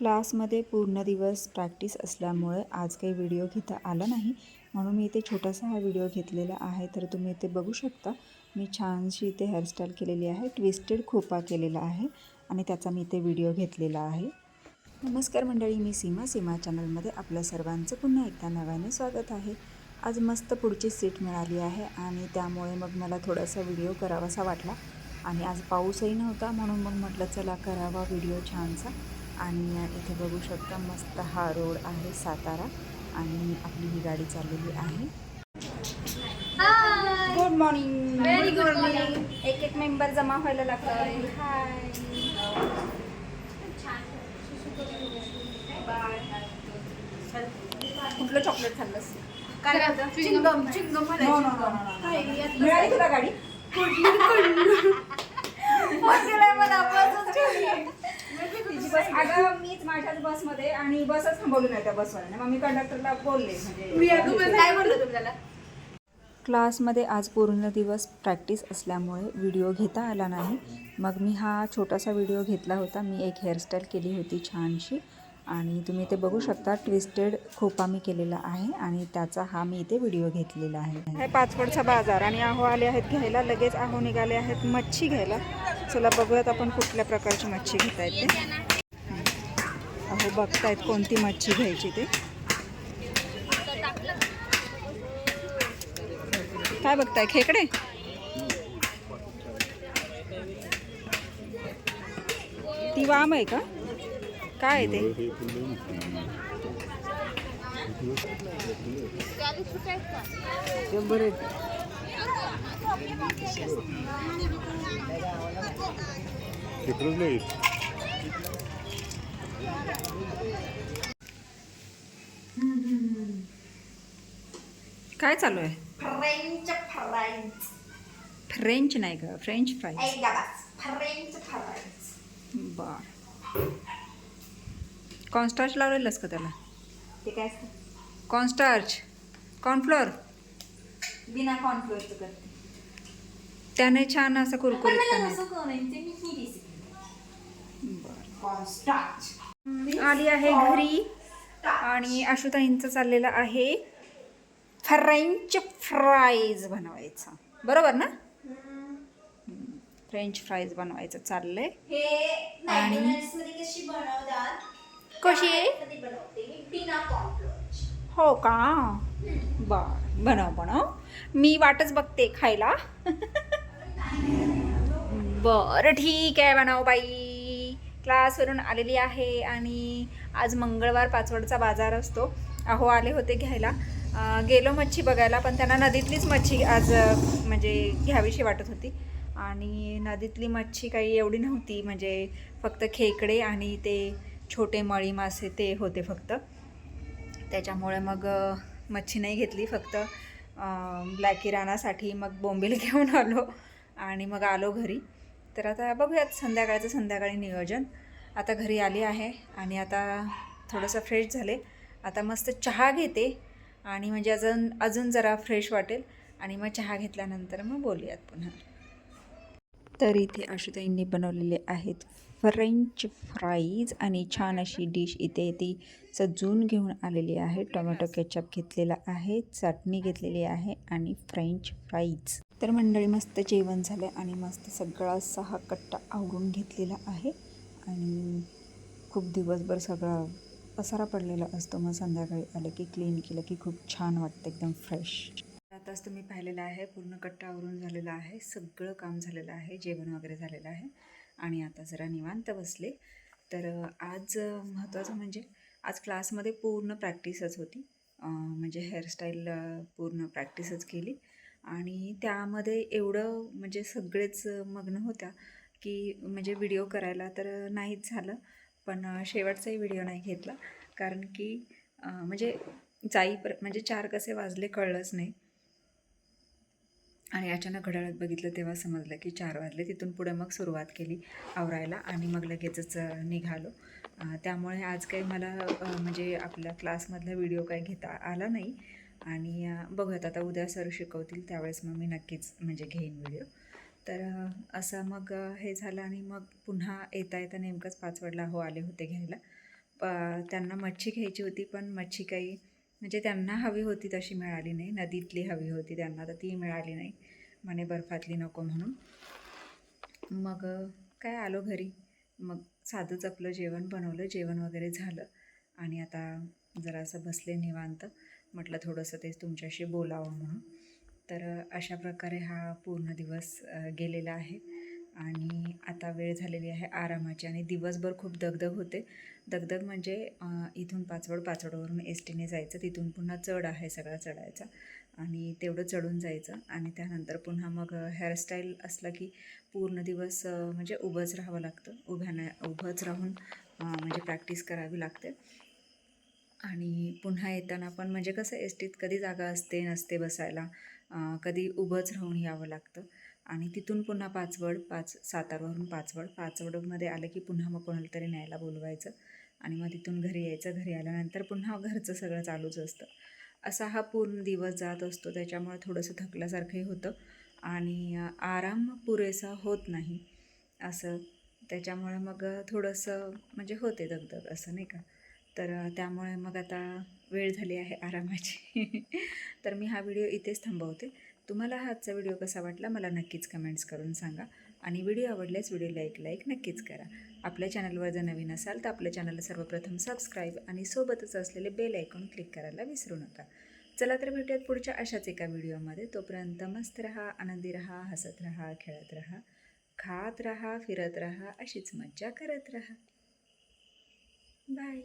क्लासमध्ये पूर्ण दिवस प्रॅक्टिस असल्यामुळे आज काही व्हिडिओ घेता आला नाही. म्हणून मी इथे छोटासा हा व्हिडिओ घेतलेला आहे. तर तुम्ही इथे बघू शकता. मी छानशी इथे हेअरस्टाईल केलेली आहे. ट्विस्टेड खोपा केलेला आहे. आणि त्याचा मी इथे व्हिडिओ घेतलेला आहे. नमस्कार मंडळी. मी सीमा. सीमा चॅनलमध्ये आपल्या सर्वांचं पुन्हा एकदा नव्याने स्वागत आहे. आज मस्त पुढची सीट मिळाली आहे आणि त्यामुळे मग मला थोडासा व्हिडिओ करावासा वाटला. आणि आज पाऊसही नव्हता म्हणून मग म्हटलं चला करावा व्हिडिओ छानसा. आणि इथे बघू शकता मस्त हा रोड आहे सातारा आणि आपली ही गाडी चाललेली आहे. Hi good morning Very good morning. एक एक मेंबर जमा व्हायला लागतोय कुठलं चॉकलेट खाल्लंस? Chewing gum chewing gum. मिळाली तुला गाडी? बस अगं मीच माझ्याच बसमध्ये आणि बसच थांबवली नाही त्या बसवाल्याने. मग मी कंडक्टरला बोलले म्हणजे काय बोललो क्लासमध्ये आज पूर्ण दिवस प्रॅक्टिस असल्यामुळे व्हिडिओ घेता आला नाही. मग मी हा छोटासा व्हिडिओ घेतला होता. मी एक हेअरस्टाईल केली होती छानशी. आणि तुम्ही इथे बघू शकता ट्विस्टेड खोपा मी केलेला आहे आणि त्याचा हा मी इथे व्हिडिओ घेतलेला आहे. हे पाचवडचा बाजार आणि आहो आले आहेत घ्यायला लगेच आहो निघाले आहेत मच्छी घ्यायला. चला बघूयात आपण कुठल्या प्रकारची मच्छी घेता येते. अहो बघतायत कोणती मच्छी घ्यायची ते. काय बघताय खेकडे? ती वाम आहे का? काय आहे ते? शंभर तिकडंच नाही काय चालू आहे? फ्रेंच फ्राईज फ्रेंच नाही ग फ्रेंच फ्राईज फ्रेंच फ्राईज बर. कॉर्नस्टार्च लावलेलंस का त्याला? ते काय असतं? कॉर्नस्टार्च कॉर्नफ्लोअर बिना कॉर्नफ्लोअरचं करते. त्याने छान असं कुरकुरीत कॉर्नस्टार्च आली आहे घरी. आणि आशुताईंचं चाललेलं आहे. फ्रेंच फ्राईज बनवायचं. बरोबर ना? फ्रेंच फ्राईज बनवायचं चाललंय. आणि- कशी हो का? बर बनव बनव. मी वाटच बघते खायला. बरं ठीक आहे बनव बाई. क्लासवरून आलेली आहे आणि आज मंगळवार पाचवडचा बाजार असतो. अहो आले होते घ्यायला. गेलो मच्छी बघायला पण त्यांना नदीतलीच मच्छी आज म्हणजे घ्यावीशी वाटत होती. आणि नदीतली मच्छी काही एवढी नव्हती म्हणजे फक्त खेकडे आणि ते छोटे मळी मासे ते होते फक्त. त्याच्यामुळे मग मच्छी नाही घेतली फक्त ब्लॅक किराणासाठी मग बोंबील घेऊन आलो आणि मग आलो घरी. तर आता बघूयात संध्याकाळचं संध्याकाळी नियोजन. आता घरी आली आहे आणि आता थोडंसं फ्रेश झाले. आता मस्त चहा घेते. आणि म्हणजे अजून अजून जरा फ्रेश वाटेल. आणि मग चहा घेतल्यानंतर मग बोलूयात पुन्हा. तर इथे आशुताईंनी बनवलेले आहेत फ्रेंच फ्राईज आणि छान अशी डिश इथे ती सजून घेऊन आलेली आहे. टोमॅटो केचप घेतलेला आहे चटणी घेतलेली आहे आणि फ्रेंच फ्राईज तर मंडळी मस्त जेवण झालं आणि मस्त सगळा सहा कट्टा आवरून घेतलेला आहे. आणि खूप दिवसभर सगळा पसारा पडलेला असतो. मग संध्याकाळी आलं की क्लीन केलं की खूप छान वाटतं एकदम फ्रेश आताच तुम्ही पाहिलेलं आहे. पूर्ण कट्टा आवरून झालेला आहे. सगळं काम झालेलं आहे. जेवण वगैरे झालेलं आहे. आणि आता जरा निवांत बसले. तर आज महत्त्वाचं म्हणजे आज क्लासमध्ये पूर्ण प्रॅक्टिसच होती. म्हणजे हेअरस्टाईल पूर्ण प्रॅक्टिसच केली. आणि त्यामध्ये एवढं म्हणजे सगळेच मग्न होत्या की म्हणजे व्हिडिओ करायला तर नाहीच झालं. पण शेवटचाही व्हिडिओ नाही घेतला. कारण की म्हणजे जाई म्हणजे चार कसे वाजले कळलंच नाही. आणि अचानक घड्याळात बघितलं तेव्हा समजलं की चार वाजले. तिथून पुढे मग सुरुवात केली आवरायला आणि मग लगेचच निघालो. त्यामुळे आज काही मला म्हणजे आपल्या क्लासमधला व्हिडिओ काही घेता आला नाही. आणि बघत आता उद्या सर शिकवतील त्यावेळेस मग मी नक्कीच म्हणजे घेईन व्हिडिओ. तर असं मग हे झालं आणि मग पुन्हा येता येता नेमकंच पाचवडला हो आले होते घ्यायला. प- त्यांना मच्छी घ्यायची होती पण मच्छी काही म्हणजे त्यांना हवी होती तशी मिळाली नाही. नदीतली हवी होती त्यांना तर ती मिळाली नाही. म्हणे बर्फातली नको म्हणून. मग काय आलो घरी. मग साधंच आपलं जेवण बनवलं जेवण वगैरे झालं. आणि आता जरा असं बसले निवांत. म्हटलं थोडंसं तेच तुमच्याशी बोलावं म्हणून. तर अशा प्रकारे हा पूर्ण दिवस गेलेला आहे. आणि आता वेळ झालेली आहे आरामाची आणि दिवसभर खूप दगदग होते. दगदग म्हणजे इथून पाचवड पाचवडवरून एस टीने जायचं तिथून पुन्हा चढ आहे सगळा चढायचा आणि तेवढं चढून जायचं आणि त्यानंतर पुन्हा मग हेअरस्टाईल असलं की पूर्ण दिवस म्हणजे उभंच राहावं लागतं. उभ्यानं उभंच राहून म्हणजे प्रॅक्टिस करावी लागते. आणि पुन्हा येताना पण म्हणजे कसं एस टीत कधी जागा असते नसते बसायला. कधी उभंच राहून यावं लागतं. आणि तिथून पुन्हा पाचवड पाच सातारवरून पाचवड. पाचवडमध्ये आलं की पुन्हा मग कोणाला तरी न्यायला बोलवायचं. आणि मग तिथून घरी यायचं. घरी आल्यानंतर पुन्हा घरचं सगळं चालूच असतं. असा हा पूर्ण दिवस जात असतो. त्याच्यामुळे थोडंसं थकल्यासारखंही होतं. आणि आराम पुरेसा होत नाही. असं. त्याच्यामुळे मग थोडंसं म्हणजे होते दगदग. असं नाही का? तर त्यामुळे मग आता वेळ झाली आहे आरामाची. तर मी हा व्हिडिओ इथेच थांबवते. तुम्हाला हा आजचा व्हिडिओ कसा वाटला मला नक्कीच कमेंट्स करून सांगा. आणि व्हिडिओ आवडल्यास व्हिडिओ एक लाईक नक्कीच करा. आपल्या चॅनलवर जर नवीन असाल तर आपल्या चॅनलला सर्वप्रथम सबस्क्राईब आणि सोबतच असलेले बेल ऐकून क्लिक करायला विसरू नका. चला तर भेटूयात पुढच्या अशाच एका व्हिडिओमध्ये तोपर्यंत मस्त रहा आनंदी रहा हसत रहा खेळत रहा खात रहा फिरत रहा अशीच मज्जा करत रहा. बाय